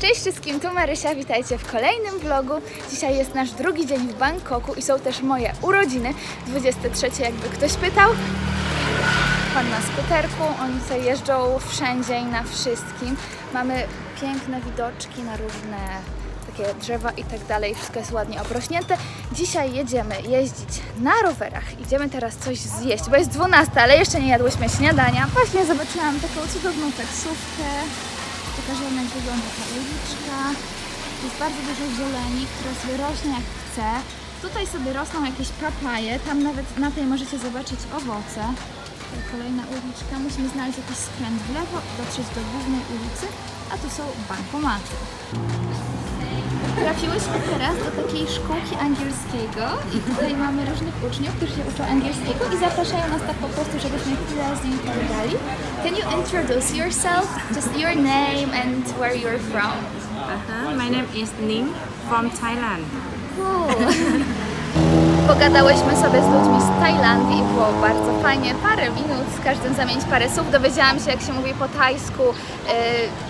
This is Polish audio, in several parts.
Cześć wszystkim, tu Marysia, witajcie w kolejnym vlogu. Dzisiaj jest nasz drugi dzień w Bangkoku i są też moje urodziny, 23 jakby ktoś pytał. Pan na skuterku, oni tutaj jeżdżą wszędzie i na wszystkim. Mamy piękne widoczki na różne takie drzewa i tak dalej, wszystko jest ładnie obrośnięte. Dzisiaj jedziemy jeździć na rowerach. Idziemy teraz coś zjeść, bo jest 12, ale jeszcze nie jadłyśmy śniadania. Właśnie zobaczyłam taką cudowną taksówkę. Wygląda ta uliczka. Jest bardzo dużo zieleni, która sobie rośnie jak chce. Tutaj sobie rosną jakieś papaje, tam nawet na tej możecie zobaczyć owoce. Kolejna uliczka, musimy znaleźć jakiś skręt w lewo, dotrzeć do głównej ulicy, a tu są bankomaty. Trafiłyśmy teraz do takiej szkółki angielskiego i tutaj mamy różnych uczniów, którzy się uczą angielskiego i zapraszają nas tak po prostu, żebyśmy chwilę z nimi pogadali. Can you introduce yourself? Just your name and where you're from. Uh-huh. My name is Ning from Thailand. Pogadałyśmy sobie z ludźmi z Tajlandii i było bardzo fajnie. Parę minut, z każdym zamienić parę słów. Dowiedziałam się, jak się mówi po tajsku. y,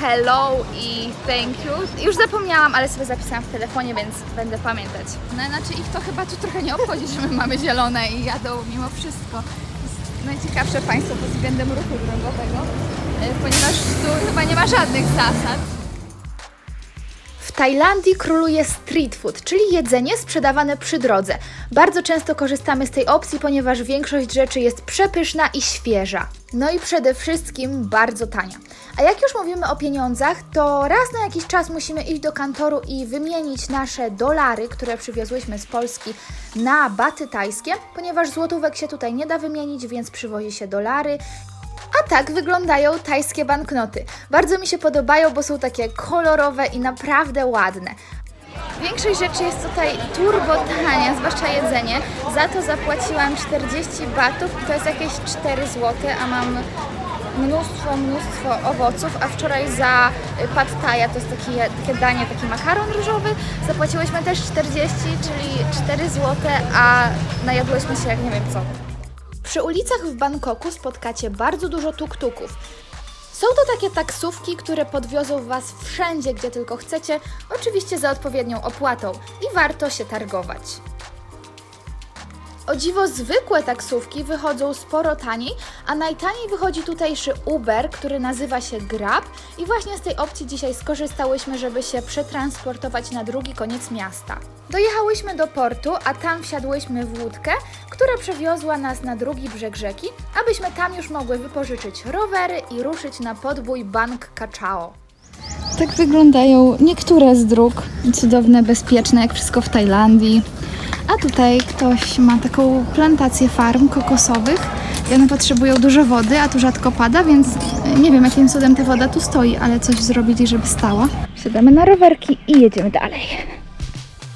hello i thank you. Już zapomniałam, ale sobie zapisałam w telefonie, więc będę pamiętać. No znaczy ich to chyba tu trochę nie obchodzi, że my mamy zielone i jadą mimo wszystko. Jest najciekawsze państwo pod względem ruchu drogowego, y, ponieważ tu chyba nie ma żadnych zasad. Tajlandii króluje street food, czyli jedzenie sprzedawane przy drodze. Bardzo często korzystamy z tej opcji, ponieważ większość rzeczy jest przepyszna i świeża. No i przede wszystkim bardzo tania. A jak już mówimy o pieniądzach, to raz na jakiś czas musimy iść do kantoru i wymienić nasze dolary, które przywiozłyśmy z Polski, na baty tajskie, ponieważ złotówek się tutaj nie da wymienić, więc przywozi się dolary a tak wyglądają tajskie banknoty. Bardzo mi się podobają, bo są takie kolorowe i naprawdę ładne. Większość rzeczy jest tutaj turbo tania, zwłaszcza jedzenie. Za to zapłaciłam 40 batów i to jest jakieś 4 zł, a mam mnóstwo, mnóstwo owoców, a wczoraj za pad thai'a, to jest takie, danie, taki makaron ryżowy, zapłaciłyśmy też 40, czyli 4 zł, a najadłyśmy się jak nie wiem co. Przy ulicach w Bangkoku spotkacie bardzo dużo tuk-tuków. Są to takie taksówki, które podwiozą Was wszędzie, gdzie tylko chcecie, oczywiście za odpowiednią opłatą i warto się targować. O dziwo zwykłe taksówki wychodzą sporo taniej, a najtaniej wychodzi tutejszy Uber, który nazywa się Grab i właśnie z tej opcji dzisiaj skorzystałyśmy, żeby się przetransportować na drugi koniec miasta. Dojechałyśmy do portu, a tam wsiadłyśmy w łódkę, która przewiozła nas na drugi brzeg rzeki, abyśmy tam już mogły wypożyczyć rowery i ruszyć na podbój Bank Kachao. Tak wyglądają niektóre z dróg. Cudowne, bezpieczne, jak wszystko w Tajlandii. A tutaj ktoś ma taką plantację farm kokosowych i one potrzebują dużo wody, a tu rzadko pada, więc nie wiem jakim cudem ta woda tu stoi, ale coś zrobili, żeby stała. Siadamy na rowerki i jedziemy dalej.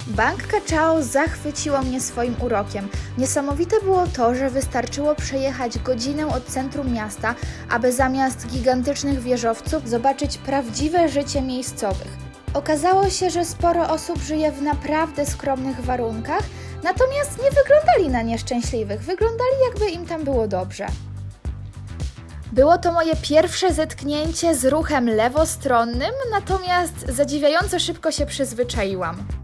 Bank Kachao zachwyciło mnie swoim urokiem. Niesamowite było to, że wystarczyło przejechać godzinę od centrum miasta, aby zamiast gigantycznych wieżowców zobaczyć prawdziwe życie miejscowych. Okazało się, że sporo osób żyje w naprawdę skromnych warunkach, natomiast nie wyglądali na nieszczęśliwych, wyglądali jakby im tam było dobrze. Było to moje pierwsze zetknięcie z ruchem lewostronnym, natomiast zadziwiająco szybko się przyzwyczaiłam.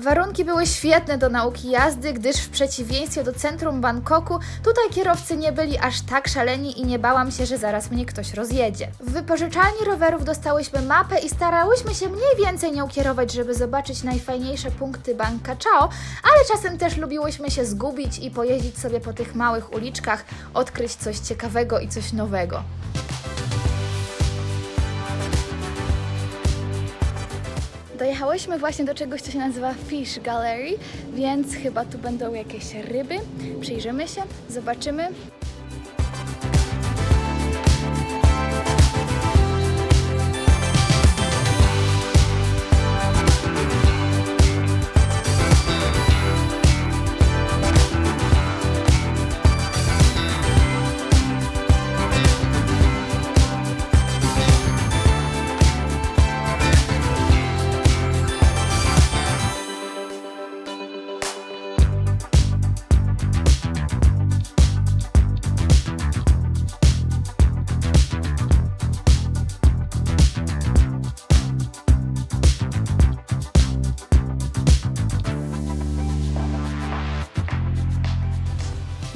Warunki były świetne do nauki jazdy, gdyż w przeciwieństwie do centrum Bangkoku, tutaj kierowcy nie byli aż tak szaleni i nie bałam się, że zaraz mnie ktoś rozjedzie. W wypożyczalni rowerów dostałyśmy mapę i starałyśmy się mniej więcej nią kierować, żeby zobaczyć najfajniejsze punkty Bangka Chao, ale czasem też lubiłyśmy się zgubić i pojeździć sobie po tych małych uliczkach, odkryć coś ciekawego i coś nowego. Dojechałyśmy właśnie do czegoś, co się nazywa Fish Gallery, więc chyba tu będą jakieś ryby. Przyjrzymy się, zobaczymy.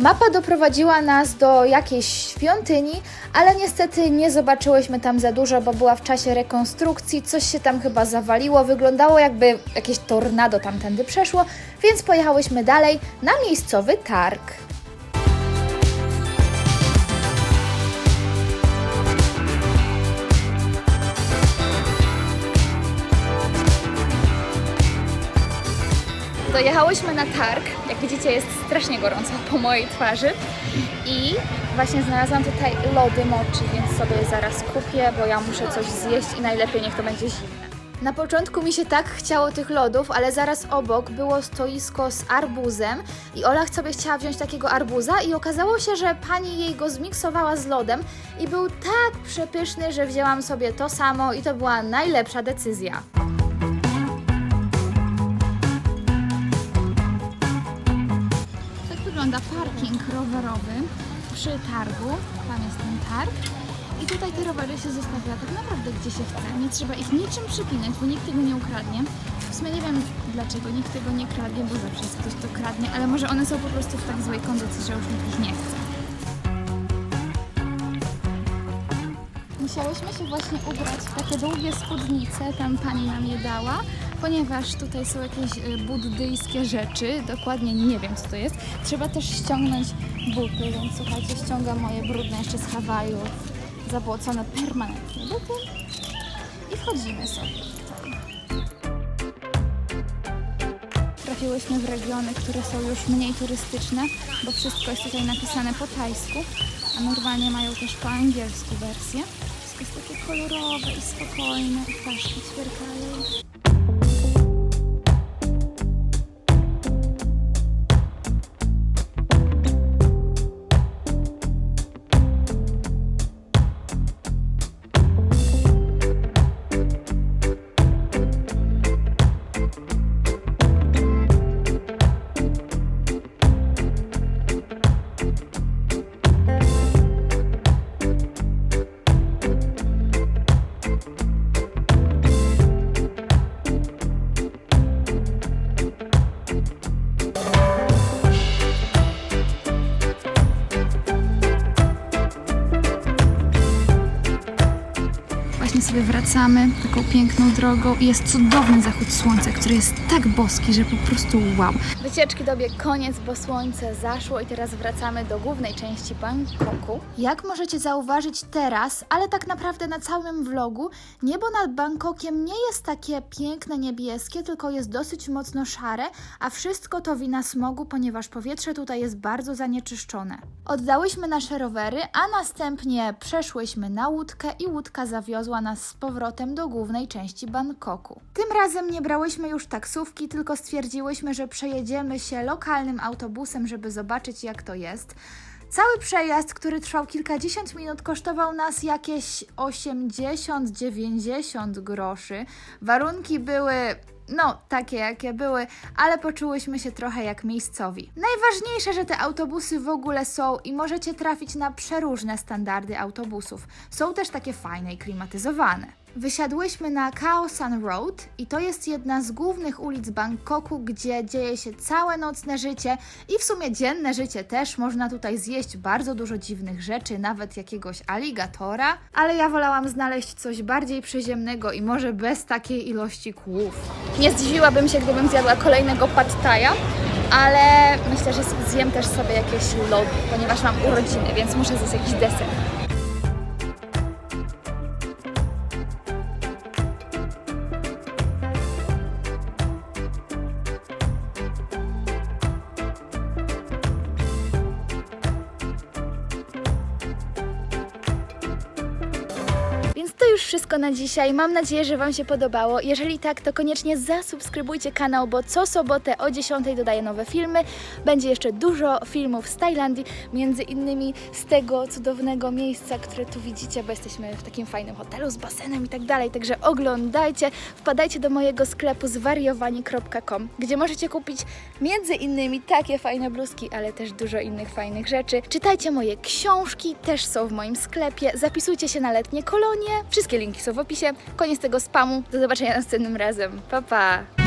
Mapa doprowadziła nas do jakiejś świątyni, ale niestety nie zobaczyłyśmy tam za dużo, bo była w czasie rekonstrukcji, coś się tam chyba zawaliło, wyglądało jakby jakieś tornado tamtędy przeszło, więc pojechałyśmy dalej na miejscowy targ. Dojechałyśmy na targ. Jak widzicie, jest strasznie gorąco po mojej twarzy. I właśnie znalazłam tutaj lody mochi, więc sobie zaraz kupię, bo ja muszę coś zjeść i najlepiej niech to będzie zimne. Na początku mi się tak chciało tych lodów, ale zaraz obok było stoisko z arbuzem i Ola sobie chciała wziąć takiego arbuza i okazało się, że pani jej go zmiksowała z lodem i był tak przepyszny, że wzięłam sobie to samo i to była najlepsza decyzja. Wygląda parking rowerowy przy targu. Tam jest ten targ. I tutaj te rowery się zostawia tak naprawdę gdzie się chce. Nie trzeba ich niczym przypinać, bo nikt tego nie ukradnie. W sumie nie wiem dlaczego nikt tego nie kradnie, bo zawsze jest ktoś, kto kradnie, ale może one są po prostu w tak złej kondycji, że już nikt ich nie chce. Musiałyśmy się właśnie ubrać w takie długie spódnice, tam pani nam je dała, ponieważ tutaj są jakieś y, buddyjskie rzeczy, dokładnie nie wiem co to jest. Trzeba też ściągnąć buty, więc słuchajcie, ściągam moje brudne jeszcze z Hawajów, zabłocone permanentnie buty i wchodzimy sobie. Trafiłyśmy w regiony, które są już mniej turystyczne, bo wszystko jest tutaj napisane po tajsku, a normalnie mają też po angielsku wersję. Wszystko jest takie kolorowe i spokojne, i ptaszki ćwierkają. Sobie wracamy taką piękną drogą i jest cudowny zachód słońca, który jest tak boski, że po prostu wow. Wycieczki dobiegł koniec, bo słońce zaszło i teraz wracamy do głównej części Bangkoku. Jak możecie zauważyć teraz, ale tak naprawdę na całym vlogu, niebo nad Bangkokiem nie jest takie piękne niebieskie, tylko jest dosyć mocno szare, a wszystko to wina smogu, ponieważ powietrze tutaj jest bardzo zanieczyszczone. Oddałyśmy nasze rowery, a następnie przeszłyśmy na łódkę i łódka zawiozła nas z powrotem do głównej części Bangkoku. Tym razem nie brałyśmy już taksówki, tylko stwierdziłyśmy, że przejedziemy się lokalnym autobusem, żeby zobaczyć jak to jest. Cały przejazd, który trwał kilkadziesiąt minut, kosztował nas jakieś 80-90 groszy. Warunki były no, takie jakie były, ale poczułyśmy się trochę jak miejscowi. Najważniejsze, że te autobusy w ogóle są i możecie trafić na przeróżne standardy autobusów. Są też takie fajne i klimatyzowane. Wysiadłyśmy na Khao San Road i to jest jedna z głównych ulic Bangkoku, gdzie dzieje się całe nocne życie i w sumie dzienne życie też. Można tutaj zjeść bardzo dużo dziwnych rzeczy, nawet jakiegoś aligatora, ale ja wolałam znaleźć coś bardziej przyziemnego i może bez takiej ilości kłów. Nie zdziwiłabym się, gdybym zjadła kolejnego pad ale myślę, że zjem też sobie jakieś lody, ponieważ mam urodziny, więc muszę zjeść jakiś deser. Więc to już wszystko na dzisiaj. Mam nadzieję, że Wam się podobało. Jeżeli tak, to koniecznie zasubskrybujcie kanał, bo co sobotę o 10 dodaję nowe filmy. Będzie jeszcze dużo filmów z Tajlandii, między innymi z tego cudownego miejsca, które tu widzicie, bo jesteśmy w takim fajnym hotelu z basenem i tak dalej. Także oglądajcie, wpadajcie do mojego sklepu zwariowani.com, gdzie możecie kupić między innymi takie fajne bluzki, ale też dużo innych fajnych rzeczy. Czytajcie moje książki, też są w moim sklepie. Zapisujcie się na letnie kolonie. Wszystkie linki są w opisie. Koniec tego spamu. Do zobaczenia następnym razem. Pa pa!